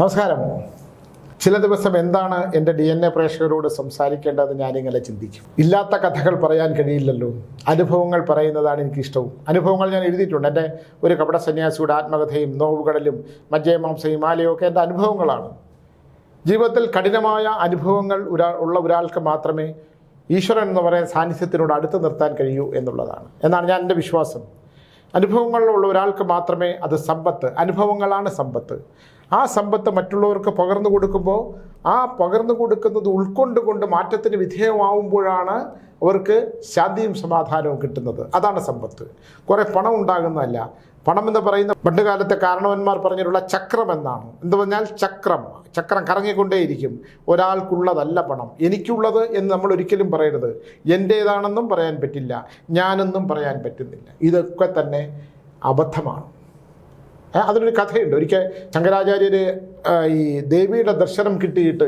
നമസ്കാരം. ചില ദിവസം എന്താണ് എന്റെ ഡി എൻ എ പ്രേക്ഷകരോട് സംസാരിക്കേണ്ടത് ഞാനിങ്ങനെ ചിന്തിക്കും. ഇല്ലാത്ത കഥകൾ പറയാൻ കഴിയില്ലല്ലോ. അനുഭവങ്ങൾ പറയുന്നതാണ് എനിക്കിഷ്ടവും. അനുഭവങ്ങൾ ഞാൻ എഴുതിയിട്ടുണ്ട്. എന്റെ ഒരു കപട സന്യാസിയുടെ ആത്മകഥയും നോവുകടലും മജ്ജയമാംസയും മാലയും ഒക്കെ എന്റെ അനുഭവങ്ങളാണ്. ജീവിതത്തിൽ കഠിനമായ അനുഭവങ്ങൾ ഒരാൾ ഉള്ള ഒരാൾക്ക് മാത്രമേ ഈശ്വരൻ എന്ന് പറയുന്ന സാന്നിധ്യത്തിനോട് അടുത്ത് നിർത്താൻ കഴിയൂ എന്നുള്ളതാണ്. എന്നാണ് ഞാൻ എന്റെ വിശ്വാസം. അനുഭവങ്ങളുള്ള ഒരാൾക്ക് മാത്രമേ അത് സമ്പത്ത് അനുഭവങ്ങളാണ് സമ്പത്ത്. ആ സമ്പത്ത് മറ്റുള്ളവർക്ക് പകർന്നു കൊടുക്കുമ്പോൾ ആ പകർന്നു കൊടുക്കുന്നത് ഉൾക്കൊണ്ടുകൊണ്ട് മാറ്റത്തിന് വിധേയമാവുമ്പോഴാണ് അവർക്ക് ശാന്തിയും സമാധാനവും കിട്ടുന്നത്. അതാണ് സമ്പത്ത്. കുറേ പണം ഉണ്ടാകുന്നതല്ല. പണം എന്ന് പറയുന്ന പണ്ട് കാലത്തെ കാരണവന്മാർ പറഞ്ഞിട്ടുള്ള ചക്രം എന്നാണ്. എന്ന് പറഞ്ഞാൽ ചക്രം. ചക്രം കറങ്ങിക്കൊണ്ടേയിരിക്കും. ഒരാൾക്കുള്ളതല്ല പണം. എനിക്കുള്ളത് എന്ന് നമ്മൾ ഒരിക്കലും പറയരുത്. എന്റേതാണെന്നും പറയാൻ പറ്റില്ല. ഞാനെന്നും പറയാൻ പറ്റുന്നില്ല. ഇതൊക്കെ തന്നെ അബദ്ധമാണ്. അതിനൊരു കഥയുണ്ട്. ഒരിക്കൽ ശങ്കരാചാര്യർ ഈ ദേവിയുടെ ദർശനം കിട്ടിയിട്ട്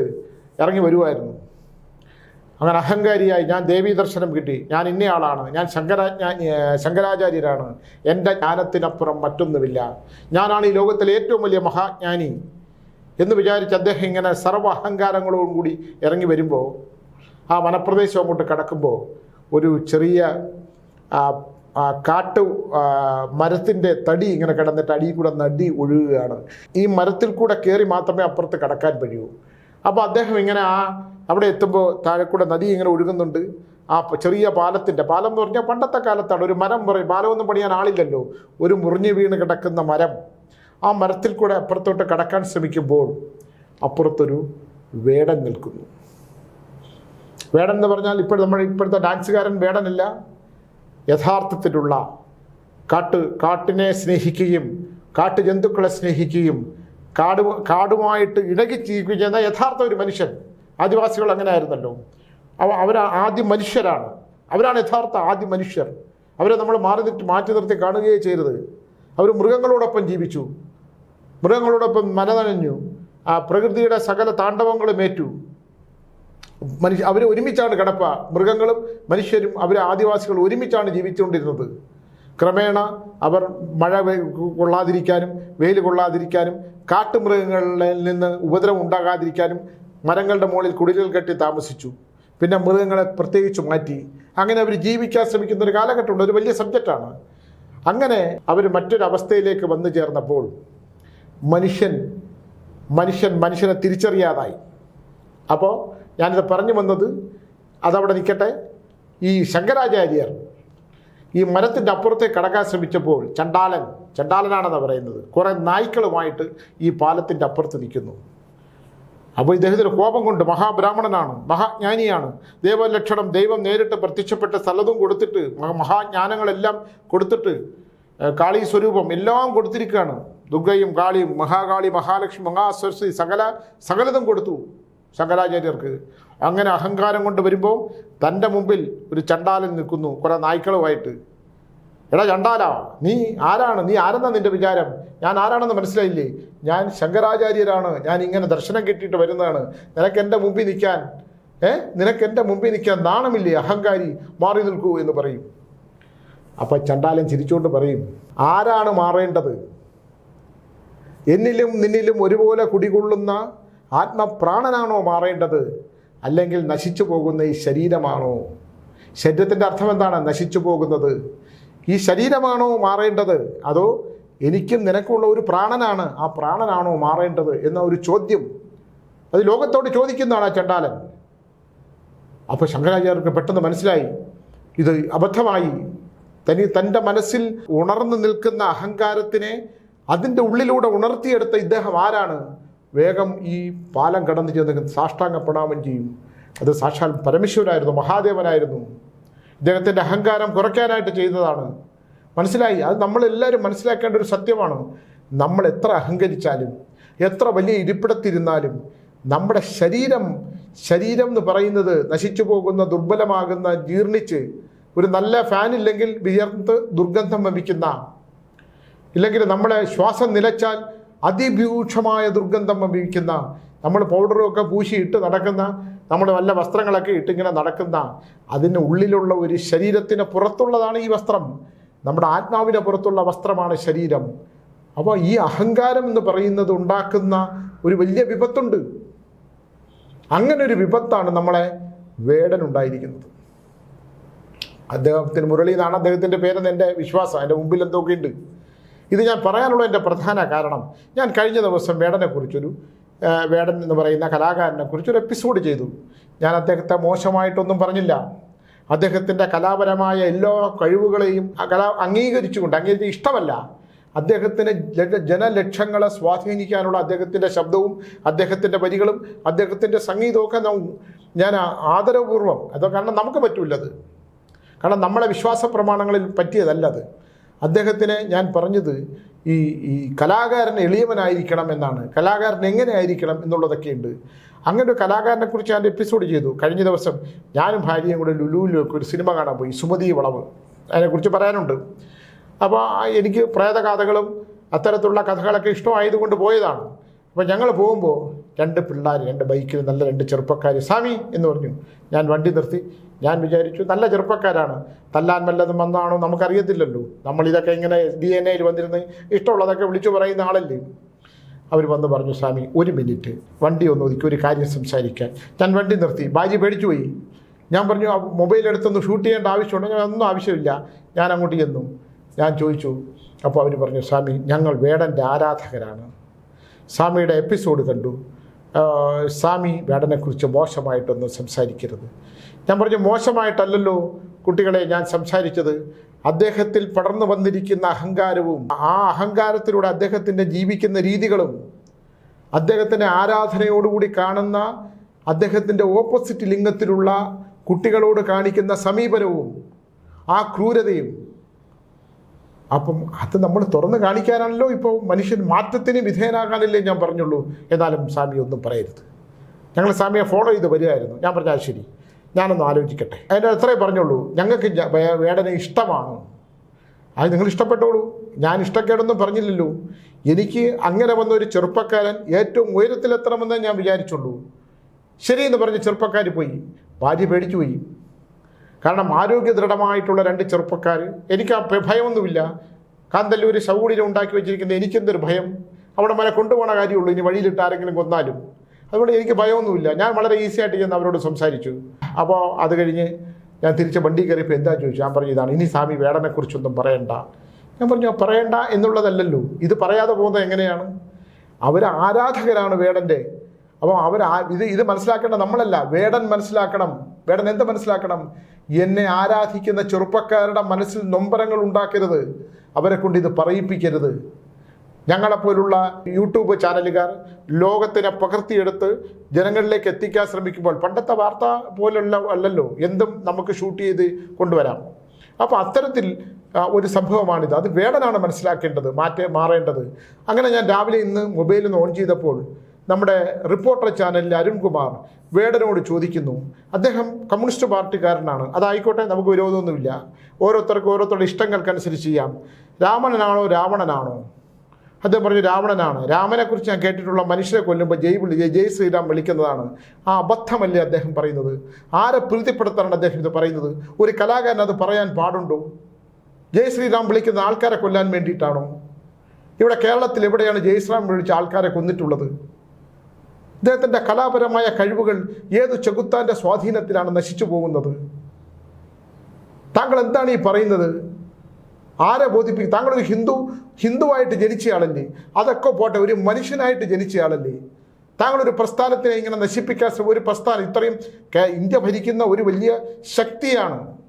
ഇറങ്ങി വരുമായിരുന്നു അങ്ങനെ അഹങ്കാരിയായി ഞാൻ ദേവീ ദർശനം കിട്ടി. ഞാൻ ഇന്നയാളാണ്. ഞാൻ ശങ്കരാ ശങ്കരാചാര്യരാണ്. എന്റെ ജ്ഞാനത്തിനപ്പുറം മറ്റൊന്നുമില്ല. ഞാനാണ് ഈ ലോകത്തിലെ ഏറ്റവും വലിയ മഹാജ്ഞാനി എന്ന് വിചാരിച്ച് അദ്ദേഹം ഇങ്ങനെ സർവ അഹങ്കാരങ്ങളോടും കൂടി ഇറങ്ങി വരുമ്പോൾ ആ വനപ്രദേശം അങ്ങോട്ട് കടക്കുമ്പോൾ ഒരു ചെറിയ കാട്ടു മരത്തിന്റെ തടി ഇങ്ങനെ കിടന്നിട്ട് അടിയിൽ കൂടെ നടി ഒഴുകുകയാണ്. ഈ മരത്തിൽ കൂടെ കയറി മാത്രമേ അപ്പുറത്ത് കടക്കാൻ കഴിയൂ അപ്പോൾ അദ്ദേഹം ഇങ്ങനെ ആ അവിടെ എത്തുമ്പോൾ താഴെക്കൂടെ കൂടെ നദി ഇങ്ങനെ ഒഴുകുന്നുണ്ട്. ആ ചെറിയ പാലത്തിന്റെ പാലം എന്ന് പറഞ്ഞാൽ പണ്ടത്തെ കാലത്താണ്. ഒരു മരം പറയും പാലമൊന്നും പണിയാൻ ആളില്ലല്ലോ. ഒരു മുറിഞ്ഞു വീണ് കിടക്കുന്ന മരം. ആ മരത്തിൽ കൂടെ അപ്പുറത്തോട്ട് കടക്കാൻ ശ്രമിക്കുമ്പോൾ അപ്പുറത്തൊരു വേടൻ നിൽക്കുന്നു. വേടൻ എന്ന് പറഞ്ഞാൽ ഇപ്പോൾ നമ്മൾ ഇപ്പോഴത്തെ ഡാൻസുകാരൻ വേടനല്ല. യഥാർത്ഥത്തിലുള്ള കാട്ട് കാട്ടിനെ സ്നേഹിക്കുകയും കാട്ടു ജന്തുക്കളെ സ്നേഹിക്കുകയും കാട് കാടുമായിട്ട് ഇണകി ജീവിക്കുകയും ചെയ്യുന്ന യഥാർത്ഥ ഒരു മനുഷ്യൻ. ആദിവാസികൾ അങ്ങനെ ആയിരുന്നല്ലോ അവ അവർ ആദ്യ മനുഷ്യരാണ്. അവരാണ് യഥാർത്ഥ ആദ്യ മനുഷ്യർ. അവരെ നമ്മൾ മാറി നിർത്തി മാറ്റി നിർത്തി കാണുകയേ ചെയ്തത്. അവർ മൃഗങ്ങളോടൊപ്പം ജീവിച്ചു. മൃഗങ്ങളോടൊപ്പം മനനനഞ്ഞു. ആ പ്രകൃതിയുടെ സകല താണ്ഡവങ്ങളും ഏറ്റു. മനുഷ്യ അവർ ഒരുമിച്ചാണ് കിടപ്പ. മൃഗങ്ങളും മനുഷ്യരും അവർ ആദിവാസികൾ ഒരുമിച്ചാണ് ജീവിച്ചുകൊണ്ടിരുന്നത്. ക്രമേണ അവർ മഴ കൊള്ളാതിരിക്കാനും വെയിൽ കൊള്ളാതിരിക്കാനും കാട്ടുമൃഗങ്ങളിൽ നിന്ന് ഉപദ്രവം ഉണ്ടാകാതിരിക്കാനും മരങ്ങളുടെ മുകളിൽ കുടിലുകൾ കെട്ടി താമസിച്ചു. പിന്നെ മൃഗങ്ങളെ പ്രത്യേകിച്ച് മാറ്റി. അങ്ങനെ അവർ ജീവിക്കാൻ ശ്രമിക്കുന്ന ഒരു കാലഘട്ടമുണ്ട്. ഒരു വലിയ സബ്ജക്റ്റാണ്. അങ്ങനെ അവർ മറ്റൊരവസ്ഥയിലേക്ക് വന്നു ചേർന്നപ്പോൾ മനുഷ്യൻ മനുഷ്യൻ മനുഷ്യനെ തിരിച്ചറിയാതായി. അപ്പോൾ ഞാനിത് പറഞ്ഞു വന്നത് അതവിടെ നിൽക്കട്ടെ. ഈ ശങ്കരാചാര്യർ ഈ മരത്തിന്റെ അപ്പുറത്തേക്ക് കടക്കാൻ ശ്രമിച്ചപ്പോൾ ചണ്ടാലൻ ചണ്ടാലനാണെന്ന് പറയുന്നത് കുറേ നായ്ക്കളുമായിട്ട് ഈ പാലത്തിന്റെ അപ്പുറത്ത് നിൽക്കുന്നു. അപ്പോൾ ഇദ്ദേഹത്തിന് കോപം കൊണ്ട് മഹാബ്രാഹ്മണനാണ് മഹാജ്ഞാനിയാണ്. ദൈവലക്ഷണം ദൈവം നേരിട്ട് പ്രത്യക്ഷപ്പെട്ട സ്ഥലതും കൊടുത്തിട്ട് മഹാജ്ഞാനങ്ങളെല്ലാം കൊടുത്തിട്ട് കാളി സ്വരൂപം എല്ലാം കൊടുത്തിരിക്കുകയാണ്. ദുർഗയും കാളിയും മഹാകാളി മഹാലക്ഷ്മി മഹാസരസ്വതി സകല സകലതും കൊടുത്തു ശങ്കരാചാര്യർക്ക്. അങ്ങനെ അഹങ്കാരം കൊണ്ട് വരുമ്പോൾ തന്റെ മുമ്പിൽ ഒരു ചണ്ടാലൻ നിൽക്കുന്നു കുറേ നായ്ക്കളുമായിട്ട്. എടാ ചണ്ടാല നീ ആരാണ്? നീ ആരെന്നാ നിന്റെ വിചാരം? ഞാൻ ആരാണെന്ന് മനസ്സിലായില്ലേ? ഞാൻ ശങ്കരാചാര്യരാണ്. ഞാൻ ഇങ്ങനെ ദർശനം കിട്ടിയിട്ട് വരുന്നതാണ്. നിനക്ക് എന്റെ മുമ്പിൽ നിൽക്കാൻ ഏ? നിനക്ക് എന്റെ മുമ്പിൽ നിൽക്കാൻ നാണമില്ലേ? അഹങ്കാരി മാറി നിൽക്കൂ എന്ന് പറയും. അപ്പം ചണ്ടാലൻ ചിരിച്ചുകൊണ്ട് പറയും ആരാണ് മാറേണ്ടത്? എന്നിലും നിന്നിലും ഒരുപോലെ കുടികൊള്ളുന്ന ആത്മപ്രാണനാണോ മാറേണ്ടത്? അല്ലെങ്കിൽ നശിച്ചു പോകുന്ന ഈ ശരീരമാണോ? ശരീരത്തിന്റെ അർത്ഥം എന്താണ്? നശിച്ചു പോകുന്നത്. ഈ ശരീരമാണോ മാറേണ്ടത്? അതോ എനിക്കും നിനക്കുള്ള ഒരു പ്രാണനാണ് ആ പ്രാണനാണോ മാറേണ്ടത് എന്ന ഒരു ചോദ്യം. അത് ലോകത്തോട് ചോദിക്കുന്നതാണ് ആ ചണ്ടാലൻ. അപ്പോൾ ശങ്കരാചാര്യർക്ക് പെട്ടെന്ന് മനസ്സിലായി. ഇത് അബദ്ധമായി. തനി തന്റെ മനസ്സിൽ ഉണർന്നു നിൽക്കുന്ന അഹങ്കാരത്തിനെ അതിന്റെ ഉള്ളിലൂടെ ഉണർത്തിയെടുത്ത ഇദ്ദേഹം ആരാണ്? വേഗം ഈ പാലം കടന്നു ചെന്ന് സാഷ്ടാംഗ പ്രണാമം ചെയ്യും. അത് സാക്ഷാൽ പരമേശ്വരായിരുന്നു മഹാദേവനായിരുന്നു. ഇദ്ദേഹത്തിന്റെ അഹങ്കാരം കുറയ്ക്കാനായിട്ട് ചെയ്തതാണ് മനസ്സിലായി? അത് നമ്മളെല്ലാവരും മനസ്സിലാക്കേണ്ട ഒരു സത്യമാണ്. നമ്മൾ എത്ര അഹങ്കരിച്ചാലും എത്ര വലിയ ഇരിപ്പിടത്തിരുന്നാലും നമ്മുടെ ശരീരം ശരീരം എന്ന് പറയുന്നത് നശിച്ചു പോകുന്ന ദുർബലമാകുന്ന ജീർണിച്ച് ഒരു നല്ല ഫാൻ ഇല്ലെങ്കിൽ വിയർത്ത് ദുർഗന്ധം വമിക്കുന്ന ഇല്ലെങ്കിൽ നമ്മുടെ ശ്വാസം നിലച്ചാൽ അതിഭൂക്ഷമായ ദുർഗന്ധം വമിക്കുന്ന നമ്മൾ പൗഡറും ഒക്കെ പൂശിയിട്ട് നടക്കുന്ന നമ്മൾ വല്ല വസ്ത്രങ്ങളൊക്കെ ഇട്ടിങ്ങനെ നടക്കുന്ന അതിന് ഉള്ളിലുള്ള ഒരു ശരീരത്തിന് പുറത്തുള്ളതാണ് ഈ വസ്ത്രം. നമ്മുടെ ആത്മാവിന് പുറത്തുള്ള വസ്ത്രമാണ് ശരീരം. അപ്പോൾ ഈ അഹങ്കാരം എന്ന് പറയുന്നത് ഉണ്ടാക്കുന്ന ഒരു വലിയ വിപത്തുണ്ട്. അങ്ങനെ ഒരു വിപത്താണ് നമ്മളെ വേടനുണ്ടായിരിക്കുന്നത് അദ്ദേഹത്തിന് മുരളി എന്നാണ് അദ്ദേഹത്തിന്റെ പേരെന്ന് എന്റെ വിശ്വാസം. എന്റെ മുമ്പിൽ എന്തൊക്കെയുണ്ട്? ഇത് ഞാൻ പറയാനുള്ള എന്റെ പ്രധാന കാരണം. ഞാൻ കഴിഞ്ഞ ദിവസം വേടനെക്കുറിച്ചൊരു വേടൻ എന്ന് പറയുന്ന കലാകാരനെ കുറിച്ചൊരു എപ്പിസോഡ് ചെയ്തു. ഞാൻ അദ്ദേഹത്തെ മോശമായിട്ടൊന്നും പറഞ്ഞില്ല. അദ്ദേഹത്തിന്റെ കലാപരമായ എല്ലാ കഴിവുകളെയും കലാ അംഗീകരിച്ചുകൊണ്ട് അംഗീകരിച്ച് ഇഷ്ടമല്ല. അദ്ദേഹത്തിന് ജന- ജനലക്ഷങ്ങളെ സ്വാധീനിക്കാനുള്ള അദ്ദേഹത്തിന്റെ ശബ്ദവും അദ്ദേഹത്തിന്റെ വരികളും അദ്ദേഹത്തിന്റെ സംഗീതമൊക്കെ ഞാൻ ആദരപൂർവം അത് കാരണം നമുക്ക് പറ്റൂലത് കാരണം നമ്മളെ വിശ്വാസ പ്രമാണങ്ങളിൽ പറ്റിയതല്ല അത്. അദ്ദേഹത്തിന് ഞാൻ പറഞ്ഞത് ഈ ഈ കലാകാരൻ എളിയവനായിരിക്കണം എന്നാണ്. കലാകാരൻ എങ്ങനെ ആയിരിക്കണം എന്നുള്ളതൊക്കെയുണ്ട്. അങ്ങനെ ഒരു കലാകാരനെ കുറിച്ച് ഞാൻ എപ്പിസോഡ് ചെയ്തു. കഴിഞ്ഞ ദിവസം ഞാനും ഭാര്യയും കൂടെ ലുലുവിലൊക്കെ ഒരു സിനിമ കാണാൻ പോയി. സുമതി വളവ്. അതിനെക്കുറിച്ച് പറയാനുണ്ട്. അപ്പോൾ എനിക്ക് പ്രേതകഥകളും അത്തരത്തിലുള്ള കഥകളൊക്കെ ഇഷ്ടമായതുകൊണ്ട് പോയതാണ്. അപ്പോൾ ഞങ്ങൾ പോകുമ്പോൾ രണ്ട് പിള്ളേർ രണ്ട് ബൈക്കിൽ നല്ല രണ്ട് ചെറുപ്പക്കാർ സ്വാമി എന്ന് പറഞ്ഞു. ഞാൻ വണ്ടി നിർത്തി. ഞാൻ വിചാരിച്ചു നല്ല ചെറുപ്പക്കാരാണ്. തല്ലാൻ വല്ലതും വന്നാണോ നമുക്കറിയത്തില്ലല്ലോ. നമ്മളിതൊക്കെ ഇങ്ങനെ ഡി എൻ എയിൽ വന്നിരുന്ന് ഇഷ്ടമുള്ളതൊക്കെ വിളിച്ചു പറയുന്ന ആളല്ലേ? അവർ വന്ന് പറഞ്ഞു സ്വാമി ഒരു മിനിറ്റ്. വണ്ടി ഒന്ന് ഒതുക്കി ഒരു കാര്യം സംസാരിക്കാൻ ഞാൻ വണ്ടി നിർത്തി. ബാജി പേടിച്ചു പോയി. ഞാൻ പറഞ്ഞു മൊബൈൽ എടുത്തൊന്ന് ഷൂട്ട് ചെയ്യേണ്ട ആവശ്യമുണ്ടോ? ഞാൻ ഒന്നും ആവശ്യമില്ല. ഞാൻ അങ്ങോട്ട് ചെന്നു. ഞാൻ ചോദിച്ചു. അപ്പോൾ അവർ പറഞ്ഞു സ്വാമി ഞങ്ങൾ വേടന്റെ ആരാധകരാണ്. സ്വാമിയുടെ എപ്പിസോഡ് കണ്ടു. സ്വാമി വേടനെക്കുറിച്ച് മോശമായിട്ടൊന്നും സംസാരിക്കരുത്. ഞാൻ പറഞ്ഞു മോശമായിട്ടല്ലല്ലോ കുട്ടികളെ ഞാൻ സംസാരിച്ചത്. അദ്ദേഹത്തിൽ പടർന്നു വന്നിരിക്കുന്ന അഹങ്കാരവും ആ അഹങ്കാരത്തിലൂടെ അദ്ദേഹത്തിന്റെ ജീവിക്കുന്ന രീതികളും അദ്ദേഹത്തിന്റെ ആരാധനയോടുകൂടി കാണുന്ന അദ്ദേഹത്തിന്റെ ഓപ്പോസിറ്റ് ലിംഗത്തിലുള്ള കുട്ടികളോട് കാണിക്കുന്ന സമീപനവും ആ ക്രൂരതയും അപ്പം അത് നമ്മൾ തുറന്ന് കാണിക്കാനാണല്ലോ ഇപ്പോൾ മനുഷ്യൻ മാറ്റത്തിന് വിധേയനാകാനല്ലേ ഞാൻ പറഞ്ഞുള്ളൂ. എന്നാലും സ്വാമി ഒന്നും പറയരുത്. ഞങ്ങൾ സ്വാമിയെ ഫോളോ ചെയ്ത് വരികയായിരുന്നു. ഞാൻ പറഞ്ഞാൽ ശരി. ഞാനൊന്ന് ആലോചിക്കട്ടെ. അതിന്റെ അത്രേ പറഞ്ഞുള്ളൂ. ഞങ്ങൾക്ക് വേടന ഇഷ്ടമാണ്. അത് നിങ്ങൾ ഇഷ്ടപ്പെട്ടോളൂ. ഞാൻ ഇഷ്ടക്കേടൊന്നും പറഞ്ഞില്ലല്ലോ. എനിക്ക് അങ്ങനെ വന്ന ഒരു ചെറുപ്പക്കാരൻ ഏറ്റവും ഉയരത്തിലെത്തണമെന്നേ ഞാൻ വിചാരിച്ചുള്ളൂ. ശരിയെന്ന് പറഞ്ഞ് ചെറുപ്പക്കാർ പോയി. ഭാര്യ പേടിച്ചു പോയി. കാരണം ആരോഗ്യ ദൃഢമായിട്ടുള്ള രണ്ട് ചെറുപ്പക്കാർ എനിക്ക് ആ ഭയമൊന്നുമില്ല. കാന്തല്ലൂർ ശൗകുടിയിൽ ഉണ്ടാക്കി വെച്ചിരിക്കുന്ന എനിക്കെന്തൊരു ഭയം? അവിടെ മല കൊണ്ടുപോകണ കാര്യമുള്ളൂ. ഇനി വഴിയിലിട്ട് ആരെങ്കിലും കൊന്നാലും. അതുകൊണ്ട് എനിക്ക് ഭയമൊന്നുമില്ല. ഞാൻ വളരെ ഈസി ആയിട്ട് ചെന്ന് അവരോട് സംസാരിച്ചു. അപ്പോൾ അത് കഴിഞ്ഞ് ഞാൻ തിരിച്ച് വണ്ടി കയറിയപ്പോൾ എന്താ ചോദിച്ചു? ഞാൻ പറഞ്ഞു ഇതാണ്. ഇനി സ്വാമി വേടനെക്കുറിച്ചൊന്നും പറയണ്ട. ഞാൻ പറഞ്ഞു പറയണ്ട എന്നുള്ളതല്ലല്ലോ. ഇത് പറയാതെ പോകുന്നത് എങ്ങനെയാണ്? അവർ ആരാധകരാണ് വേടന്റെ അപ്പോൾ അവർ ഇത് ഇത് മനസ്സിലാക്കേണ്ട നമ്മളല്ല. വേടൻ മനസ്സിലാക്കണം. വേടൻ എന്ത് മനസ്സിലാക്കണം? എന്നെ ആരാധിക്കുന്ന ചെറുപ്പക്കാരുടെ മനസ്സിൽ നൊമ്പരങ്ങൾ ഉണ്ടാക്കരുത്. അവരെ കൊണ്ട് ഇത് പറയിപ്പിക്കരുത്. ഞങ്ങളെപ്പോലുള്ള യൂട്യൂബ് ചാനലുകാർ ലോകത്തിനെ പകർത്തിയെടുത്ത് ജനങ്ങളിലേക്ക് എത്തിക്കാൻ ശ്രമിക്കുമ്പോൾ പണ്ടത്തെ വാർത്ത പോലുള്ള അല്ലല്ലോ എന്തും നമുക്ക് ഷൂട്ട് ചെയ്ത് കൊണ്ടുവരാം. അപ്പോൾ അത്തരത്തിൽ ഒരു സംഭവമാണിത്. അത് വേടനാണ് മനസ്സിലാക്കേണ്ടത് മാറ്റേ മാറേണ്ടത്. അങ്ങനെ ഞാൻ രാവിലെ ഇന്ന് മൊബൈലിൽ നിന്ന് ഓൺ ചെയ്തപ്പോൾ നമ്മുടെ റിപ്പോർട്ടർ ചാനലിലെ അരുൺകുമാർ വേടനോട് ചോദിക്കുന്നു. അദ്ദേഹം കമ്മ്യൂണിസ്റ്റ് പാർട്ടിക്കാരനാണ്. അതായിക്കോട്ടെ നമുക്ക് വിരോധമൊന്നുമില്ല. ഓരോരുത്തർക്കും ഓരോരുത്തരുടെ ഇഷ്ടങ്ങൾക്കനുസരിച്ച് ചെയ്യാം. രാവണനാണോ രാവണനാണോ? അദ്ദേഹം പറഞ്ഞു രാവണനാണ്. രാമനെക്കുറിച്ച് ഞാൻ കേട്ടിട്ടുള്ള മനുഷ്യരെ കൊല്ലുമ്പോൾ ജയ് വിളി ജയ് ശ്രീരാം വിളിക്കുന്നതാണ്. ആ അബദ്ധമല്ലേ അദ്ദേഹം പറയുന്നത്? ആരെ പ്രീതിപ്പെടുത്താനാണ് അദ്ദേഹം ഇത് പറയുന്നത്? ഒരു കലാകാരൻ അത് പറയാൻ പാടുണ്ടോ? ജയ് ശ്രീരാം വിളിക്കുന്ന ആൾക്കാരെ കൊല്ലാൻ വേണ്ടിയിട്ടാണോ? ഇവിടെ കേരളത്തിൽ എവിടെയാണ് ജയ് ശ്രീരാം വിളിച്ച ആൾക്കാരെ കൊന്നിട്ടുള്ളത്? അദ്ദേഹത്തിന്റെ കലാപരമായ കഴിവുകൾ ഏത് ചെകുത്താന്റെ സ്വാധീനത്തിലാണ് നശിച്ചു പോകുന്നത്? താങ്കൾ എന്താണ് ഈ പറയുന്നത്? ആരെ ബോധിപ്പിക്കും? താങ്കളൊരു ഹിന്ദു ഹിന്ദുവായിട്ട് ജനിച്ചയാളല്ലേ? അതൊക്കെ പോട്ടെ ഒരു മനുഷ്യനായിട്ട് ജനിച്ചയാളല്ലേ? താങ്കളൊരു പ്രസ്ഥാനത്തിനെ ഇങ്ങനെ നശിപ്പിക്കാൻ ഒരു പ്രസ്ഥാനം ഇത്രയും ഇന്ത്യ ഭരിക്കുന്ന ഒരു വലിയ ശക്തിയാണ്.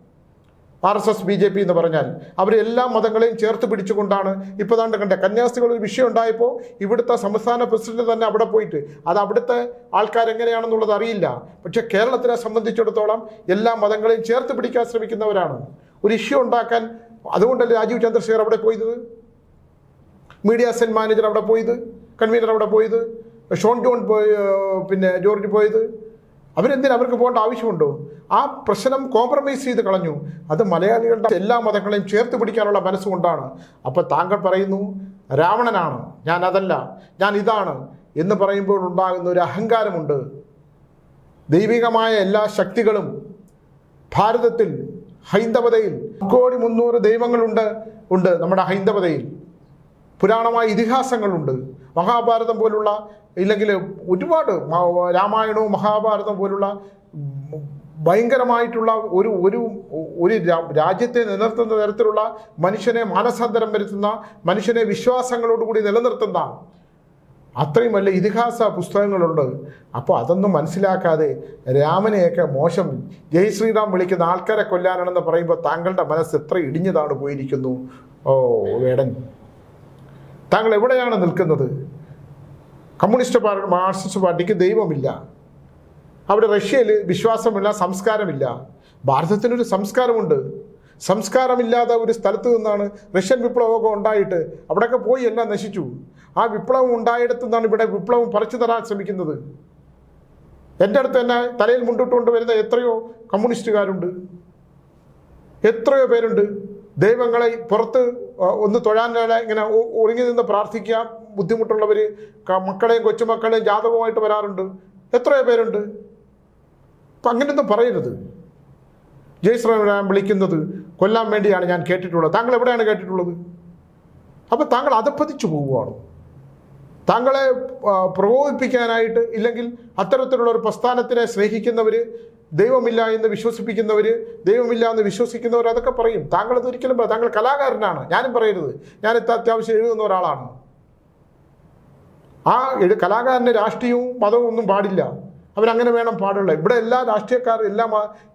R S S B J P എന്ന് പറഞ്ഞാൽ അവർ എല്ലാ മതങ്ങളെയും ചേർത്ത് പിടിച്ചുകൊണ്ടാണ് ഇപ്പോൾ താണ്ട് കണ്ട കന്യാസ്ത്രീകൾ ഒരു വിഷയം ഉണ്ടായപ്പോൾ ഇവിടുത്തെ സംസ്ഥാന പ്രസിഡന്റ് തന്നെ അവിടെ പോയിട്ട് അത് അവിടുത്തെ ആൾക്കാരെങ്ങനെയാണെന്നുള്ളത് അറിയില്ല. പക്ഷേ കേരളത്തിനെ സംബന്ധിച്ചിടത്തോളം എല്ലാ മതങ്ങളെയും ചേർത്ത് പിടിക്കാൻ ശ്രമിക്കുന്നവരാണ്. ഒരു ഇഷ്യൂ ഉണ്ടാക്കാൻ അതുകൊണ്ടല്ലേ രാജീവ് ചന്ദ്രശേഖർ അവിടെ പോയത്? മീഡിയ സെൽ മാനേജർ അവിടെ പോയത്? കൺവീനർ അവിടെ പോയത്? ഷോൺ ജോൺ പോയി പിന്നെ ജോർജ് പോയത്? അവരെന്തിനാ അവർക്ക് പോകേണ്ട ആവശ്യമുണ്ടോ? ആ പ്രശ്നം കോംപ്രമൈസ് ചെയ്ത് കളഞ്ഞു. അത് മലയാളികളുടെ എല്ലാ മതങ്ങളെയും ചേർത്ത് പിടിക്കാനുള്ള മനസ്സുകൊണ്ടാണ്. അപ്പോൾ താങ്കൾ പറയുന്നു രാവണനാണ് ഞാൻ അതല്ല ഞാൻ ഇതാണ് എന്ന് പറയുമ്പോൾ ഉണ്ടാകുന്ന ഒരു അഹങ്കാരമുണ്ട്. ദൈവികമായ എല്ലാ ശക്തികളും ഭാരതത്തിൽ ഹൈന്ദവതയിൽ കോടി മുന്നൂറ് ദൈവങ്ങളുണ്ട് ഉണ്ട് നമ്മുടെ ഹൈന്ദവതയിൽ. പുരാണമായ ഇതിഹാസങ്ങളുണ്ട്. മഹാഭാരതം പോലുള്ള ഇല്ലെങ്കിൽ ഒരുപാട് രാമായണവും മഹാഭാരതവും പോലുള്ള ഭയങ്കരമായിട്ടുള്ള ഒരു ഒരു ഒരു രാജ്യത്തെ നിലനിർത്തുന്ന തരത്തിലുള്ള മനുഷ്യനെ മാനസാന്തരം വരുത്തുന്ന മനുഷ്യനെ വിശ്വാസങ്ങളോടുകൂടി നിലനിർത്തുന്ന അത്രയും വലിയ ഇതിഹാസ പുസ്തകങ്ങളുണ്ട്. അപ്പോൾ അതൊന്നും മനസ്സിലാക്കാതെ രാമനെയൊക്കെ മോശം ജയ് ശ്രീറാം വിളിക്കുന്ന ആൾക്കാരെ കൊല്ലാനാണെന്ന് പറയുമ്പോൾ താങ്കളുടെ മനസ്സ് എത്ര ഇടിഞ്ഞതാണ് പോയിരിക്കുന്നു. ഓ വേടൻ. താങ്കൾ എവിടെയാണ് നിൽക്കുന്നത്? കമ്മ്യൂണിസ്റ്റ് പാർട്ടി മാർക്സിസ്റ്റ് പാർട്ടിക്ക് ദൈവമില്ല. അവിടെ റഷ്യയിൽ വിശ്വാസമില്ല സംസ്കാരമില്ല. ഭാരതത്തിനൊരു സംസ്കാരമുണ്ട്. സംസ്കാരമില്ലാത്ത ഒരു സ്ഥലത്ത് നിന്നാണ് റഷ്യൻ വിപ്ലവമൊക്കെ ഉണ്ടായിട്ട് അവിടെയൊക്കെ പോയി എല്ലാം നശിച്ചു. ആ വിപ്ലവം ഉണ്ടായിടത്തു നിന്നാണ് ഇവിടെ വിപ്ലവം പറിച്ചു തരാൻ ശ്രമിക്കുന്നത്. എന്റെ അടുത്ത് തന്നെ തലയിൽ മുണ്ടിട്ടുകൊണ്ട് വരുന്ന എത്രയോ കമ്മ്യൂണിസ്റ്റുകാരുണ്ട്. എത്രയോ പേരുണ്ട്. ദൈവങ്ങളെ പുറത്ത് ഒന്ന് തൊഴാനുള്ള ഇങ്ങനെ ഒ- ഒതുങ്ങി നിന്ന് പ്രാർത്ഥിക്കുക. ബുദ്ധിമുട്ടുള്ളവർ മക്കളെയും കൊച്ചുമക്കളെയും ജാതകവുമായിട്ട് വരാറുണ്ട്. എത്രയോ പേരുണ്ട്. അപ്പം അങ്ങനെയൊന്നും പറയരുത്. ജയശ്രീറാം വിളിക്കുന്നത് കൊല്ലാൻ വേണ്ടിയാണ് ഞാൻ കേട്ടിട്ടുള്ളത്. താങ്കൾ എവിടെയാണ് കേട്ടിട്ടുള്ളത്? അപ്പം താങ്കൾ അധപ്പതിച്ചു പോവുകയാണ്. താങ്കളെ പ്രകോപിപ്പിക്കാനായിട്ട് ഇല്ലെങ്കിൽ അത്തരത്തിലുള്ള ഒരു പ്രസ്ഥാനത്തിനെ സ്നേഹിക്കുന്നവർ ദൈവമില്ല എന്ന് വിശ്വസിപ്പിക്കുന്നവർ ദൈവമില്ല എന്ന് വിശ്വസിക്കുന്നവർ അതൊക്കെ പറയും. താങ്കൾ ഒരിക്കലും താങ്കൾ കലാകാരനാണ്. ഞാനും പറയരുത്. ഞാൻ അത്യാവശ്യം എഴുതുന്ന ഒരാളാണ്. ആ കലാകാരന് രാഷ്ട്രീയവും മതവും ഒന്നും പാടില്ല. അവനങ്ങനെ വേണം പാടുള്ള ഇവിടെ എല്ലാ രാഷ്ട്രീയക്കാർ എല്ലാ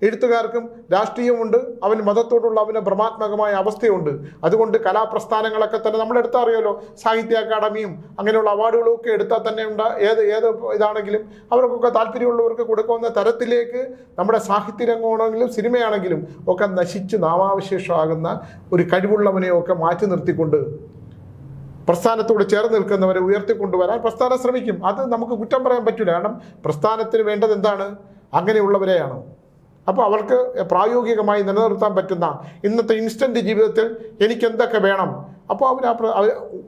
എഴുത്തുകാർക്കും രാഷ്ട്രീയമുണ്ട്. അവൻ മതത്തോടുള്ള അവന് ഭ്രമാത്മകമായ അവസ്ഥയുണ്ട്. അതുകൊണ്ട് കലാപ്രസ്ഥാനങ്ങളൊക്കെ തന്നെ നമ്മൾ എടുത്താൽ അറിയാലോ. സാഹിത്യ അക്കാദമിയും അങ്ങനെയുള്ള അവാർഡുകളും ഒക്കെ എടുത്താൽ തന്നെ ഉണ്ട് ഏത് ഏത് ഇതാണെങ്കിലും അവർക്കൊക്കെ താല്പര്യമുള്ളവർക്ക് കൊടുക്കുന്ന തരത്തിലേക്ക് നമ്മുടെ സാഹിത്യ രംഗമാണെങ്കിലും സിനിമയാണെങ്കിലും ഒക്കെ നശിച്ച് നാമാവശേഷമാകുന്ന ഒരു കഴിവുള്ളവനെയൊക്കെ മാറ്റി നിർത്തിക്കൊണ്ട് പ്രസ്ഥാനത്തോട് ചേർന്ന് നിൽക്കുന്നവരെ ഉയർത്തിക്കൊണ്ടുവരാൻ പ്രസ്ഥാനം ശ്രമിക്കും. അത് നമുക്ക് കുറ്റം പറയാൻ പറ്റില്ല കാരണം പ്രസ്ഥാനത്തിന് വേണ്ടത് എന്താണ്? അങ്ങനെയുള്ളവരെയാണ്. അപ്പോൾ അവർക്ക് പ്രായോഗികമായി നിലനിർത്താൻ പറ്റുന്ന ഇന്നത്തെ ഇൻസ്റ്റന്റ് ജീവിതത്തിൽ എനിക്ക് എന്തൊക്കെ വേണം? അപ്പോൾ അവർ ആ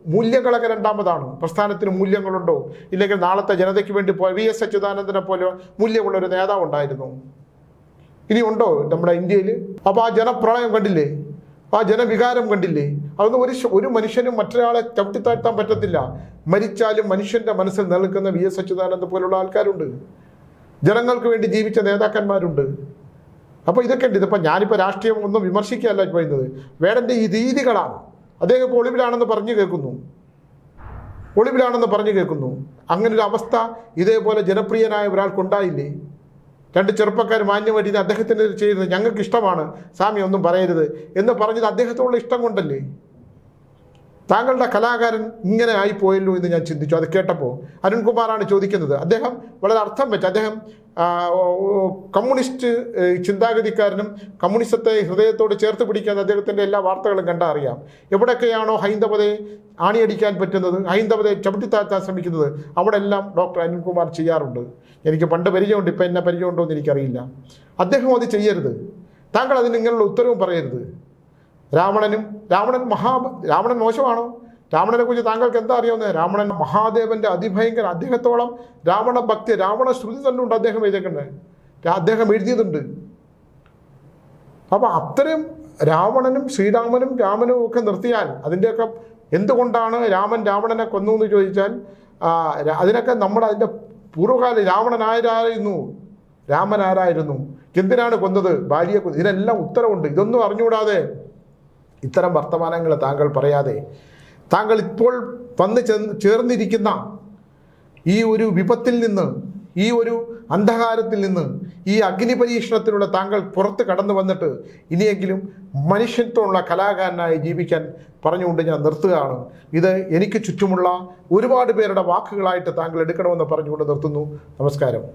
മൂല്യങ്ങളൊക്കെ രണ്ടാമതാണ്. പ്രസ്ഥാനത്തിന് മൂല്യങ്ങളുണ്ടോ? ഇല്ലെങ്കിൽ നാളത്തെ ജനതയ്ക്ക് വേണ്ടി പോയ വി എസ് അച്യുതാനന്ദനെ പോലെ മൂല്യമുള്ള ഒരു നേതാവ് ഉണ്ടായിരുന്നു. ഇനിയുണ്ടോ നമ്മുടെ ഇന്ത്യയിൽ? അപ്പോൾ ആ ജനപ്രളയം കണ്ടില്ലേ? ആ ജനവികാരം കണ്ടില്ലേ? അതൊന്നും ഒരു ഒരു മനുഷ്യനും മറ്റൊരാളെ ചവിട്ടിത്താഴ്ത്താൻ പറ്റത്തില്ല. മരിച്ചാലും മനുഷ്യന്റെ മനസ്സിൽ നിൽക്കുന്ന വി എസ് അച്യുതാനന്ദ പോലുള്ള ആൾക്കാരുണ്ട്. ജനങ്ങൾക്ക് വേണ്ടി ജീവിച്ച നേതാക്കന്മാരുണ്ട്. അപ്പോൾ ഇതൊക്കെ ഉണ്ട്. ഇതിപ്പോൾ ഞാനിപ്പോൾ രാഷ്ട്രീയം ഒന്നും വിമർശിക്കുകയല്ല പറയുന്നത്. വേടന്റെ ഈ രീതികളാണ്. അദ്ദേഹം ഇപ്പോൾ ഒളിവിലാണെന്ന് പറഞ്ഞു കേൾക്കുന്നു. ഒളിവിലാണെന്ന് പറഞ്ഞു കേൾക്കുന്നു. അങ്ങനൊരു അവസ്ഥ ഇതേപോലെ ജനപ്രിയനായ ഒരാൾക്കുണ്ടായില്ലേ രണ്ട് ചെറുപ്പക്കാർ മാന്യമായിട്ട് അദ്ദേഹത്തിന് ചെയ്യുന്നത് ഞങ്ങൾക്ക് ഇഷ്ടമാണ് സ്വാമി ഒന്നും പറയരുത് എന്ന് പറഞ്ഞത് അദ്ദേഹത്തോടുള്ള ഇഷ്ടം കൊണ്ടല്ലേ? താങ്കളുടെ കലാകാരൻ ഇങ്ങനെ ആയിപ്പോയല്ലോ എന്ന് ഞാൻ ചിന്തിച്ചു. അത് കേട്ടപ്പോൾ അരുൺകുമാറാണ് ചോദിക്കുന്നത്. അദ്ദേഹം വളരെ അർത്ഥം വെച്ച് അദ്ദേഹം കമ്മ്യൂണിസ്റ്റ് ചിന്താഗതിക്കാരനും കമ്മ്യൂണിസത്തെ ഹൃദയത്തോട് ചേർത്ത് പിടിക്കാൻ അദ്ദേഹത്തിന്റെ എല്ലാ വാർത്തകളും കണ്ടാൽ അറിയാം. എവിടെയൊക്കെയാണോ ഹൈന്ദവതയെ ആണിയടിക്കാൻ പറ്റുന്നത് ഹൈന്ദവതയെ ചവിട്ടിത്താഴ്ത്താൻ ശ്രമിക്കുന്നത് അവിടെ എല്ലാം ഡോക്ടർ അരുൺകുമാർ ചെയ്യാറുണ്ട്. എനിക്ക് പണ്ട് പരിചയമുണ്ട് ഇപ്പം എന്നെ പരിചയമുണ്ടോ എന്ന് എനിക്കറിയില്ല. അദ്ദേഹം അത് ചെയ്യരുത്. താങ്കൾ അതിന് ഇങ്ങനെയുള്ള ഉത്തരവും പറയരുത്. രാവണനും രാവണൻ മഹാ രാവണൻ മോശമാണോ? രാവണനെ കുറിച്ച് താങ്കൾക്ക് എന്താ അറിയാവുന്നത് രാവണൻ മഹാദേവന്റെ അതിഭയങ്കര അദ്ദേഹത്തോളം രാവണ ഭക്തി രാവണ ശ്രുതി തന്നെ ഉണ്ട് അദ്ദേഹം എഴുതിയേക്കുന്നത് അദ്ദേഹം എഴുതിയതുണ്ട്. അപ്പൊ അത്രയും രാവണനും ശ്രീരാമനും രാമനും ഒക്കെ നിർത്തിയാൽ അതിന്റെയൊക്കെ എന്തുകൊണ്ടാണ് രാമൻ രാവണനെ കൊന്നു എന്ന് ചോദിച്ചാൽ അതിനൊക്കെ നമ്മൾ അതിന്റെ പൂർവകാല രാവണൻ ആരായിരുന്നു? രാമൻ ആരായിരുന്നു? എന്തിനാണ് കൊന്നത്? ഭാര്യയെ കൊന്നു ഇതിനെല്ലാം ഉത്തരവുണ്ട്. ഇതൊന്നും അറിഞ്ഞുകൂടാതെ ഇത്തരം വർത്തമാനങ്ങൾ താങ്കൾ പറയാതെ താങ്കൾ ഇപ്പോൾ വന്ന് ചേർന്നിരിക്കുന്ന ഈ ഒരു വിപത്തിൽ നിന്ന് ഈ ഒരു അന്ധകാരത്തിൽ നിന്ന് ഈ അഗ്നി പരീക്ഷണത്തിലൂടെ താങ്കൾ പുറത്ത് കടന്നു വന്നിട്ട് ഇനിയെങ്കിലും മനുഷ്യത്വമുള്ള കലാകാരനായി ജീവിക്കാൻ പറഞ്ഞുകൊണ്ട് ഞാൻ നിർത്തുകയാണ്. ഇത് എനിക്ക് ചുറ്റുമുള്ള ഒരുപാട് പേരുടെ വാക്കുകളായിട്ട് താങ്കൾ എടുക്കണമെന്ന് പറഞ്ഞുകൊണ്ട് നിർത്തുന്നു. നമസ്കാരം.